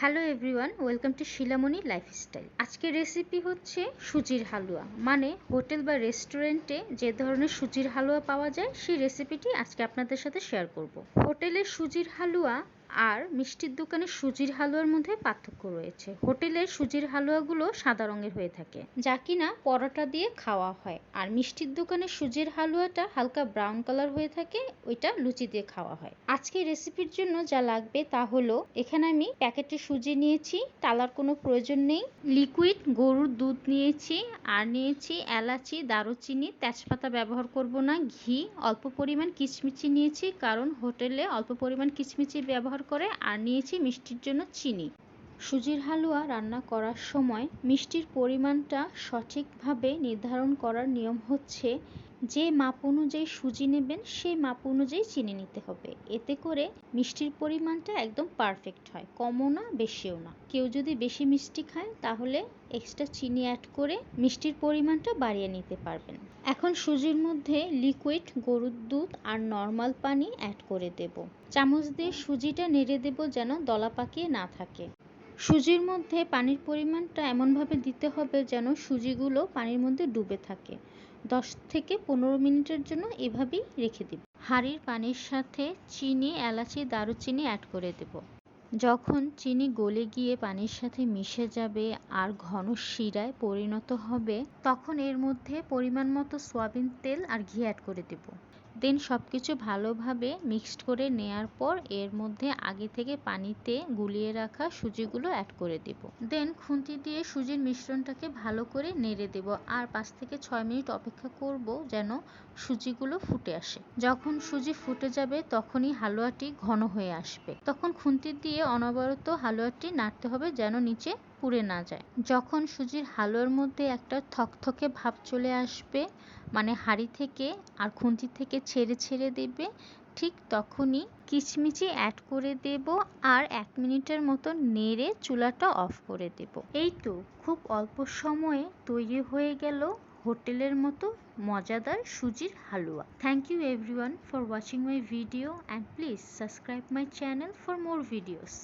Hello everyone welcome to Shilamoni lifestyle আজকের recipe হচ্ছে সুজির হালুয়া। মানে হোটেল বা রেস্টুরেন্টে যে ধরনের সুজির হালুয়া পাওয়া যায়, সেই রেসিপিটি আজকে আপনাদের সাথে শেয়ার করব। হোটেলের সুজির হালুয়া আর মিষ্টির দোকানে সুজির হালুয়ার মধ্যে পার্থক্য রয়েছে। হোটেলের সুজির হালুয়াগুলো সাদা রঙের হয়ে থাকে। যা কিনা পরোটা দিয়ে খাওয়া হয়। আর মিষ্টির দোকানে সুজির হালুয়াটা হালকা ব্রাউন কালার হয়ে থাকে, ওইটা লুচি দিয়ে খাওয়া হয়। আজকে রেসিপির জন্য যা লাগবে তা হলো, এখানে আমি প্যাকেটে সুজি নিয়েছি টালার কোনো প্রয়োজন নেই। লিকুইড গরুর দুধ নিয়েছি, আর নিয়েছি এলাচি, দারুচিনি, তেজপাতা ব্যবহার করব না, ঘি, অল্প পরিমাণ কিচমিচি নিয়েছি, কারণ হোটেলে অল্প পরিমাণ কিচমিচি ব্যবহার ব্যবহার করে আর নিয়েছি মিষ্টির জন্য চিনি। সুজির হালুয়া রান্না করার সময় মিষ্টির পরিমাণটা সঠিকভাবে নির্ধারণ করার নিয়ম হচ্ছে যে মাপ অনুযায়ী সুজি নেবেন, সেই মাপ অনুযায়ী চিনি নিতে হবে। এতে করে মিষ্টির পরিমাণটা একদম পারফেক্ট হয়, কমও না, বেশিও না। কেউ যদি বেশি মিষ্টি খায়, তাহলে এক্সট্রা চিনি অ্যাড করে মিষ্টির পরিমাণটা বাড়িয়ে নিতে পারবেন। এখন সুজির মধ্যে লিকুইড গরুর দুধ আর নর্মাল পানি অ্যাড করে দেব। চামচ দিয়ে সুজিটা নেড়ে দেব যেন দলা পাকিয়ে না থাকে। সুজির মধ্যে পানির পরিমাণটা এমনভাবে দিতে হবে যেন সুজিগুলো পানির মধ্যে ডুবে থাকে। দশ থেকে পনেরো মিনিটের জন্য এভাবেই রেখে দেব। হাঁড়ির পানির সাথে চিনি, এলাচি, দারুচিনি অ্যাড করে দেব। যখন চিনি গলে গিয়ে পানির সাথে মিশে যাবে আর ঘন শিরায় পরিণত হবে, তখন এর মধ্যে পরিমাণ মতো সয়াবিন তেল আর ঘি অ্যাড করে দেব। দেন সব কিছু ভালোভাবে মিক্সড করে নেয়ার পর এর মধ্যে আগে থেকে পানিতে গুলিয়ে রাখা সুজিগুলো অ্যাড করে দেব। দেন খুন্তি দিয়ে সুজির মিশ্রণটাকে ভালো করে নেড়ে দেব আর পাঁচ থেকে ছয় মিনিট অপেক্ষা করব যেন সুজিগুলো ফুটে আসে। যখন সুজি ফুটে যাবে তখনই হালুয়াটি ঘন হয়ে আসবে। তখন খুন্তি দিয়ে অনবরত হালুয়াটি নাড়তে হবে যেন নিচে পুড়ে না যায়। যখন সুজির হালুয়ার মধ্যে একটা থকথকে ভাব চলে আসবে মানে হাঁড়ি থেকে আর খুন্তি থেকে ছেড়ে ছেড়ে দেবে, ঠিক তখনই কিচমিচি অ্যাড করে দেব আর এক মিনিটের মতো নেড়ে চুলাটা অফ করে দেব। এই তো খুব অল্প সময়ে তৈরি হয়ে গেল হোটেলের মতো মজাদার সুজির হালুয়া। Thank you everyone for watching my video and please subscribe my channel for more videos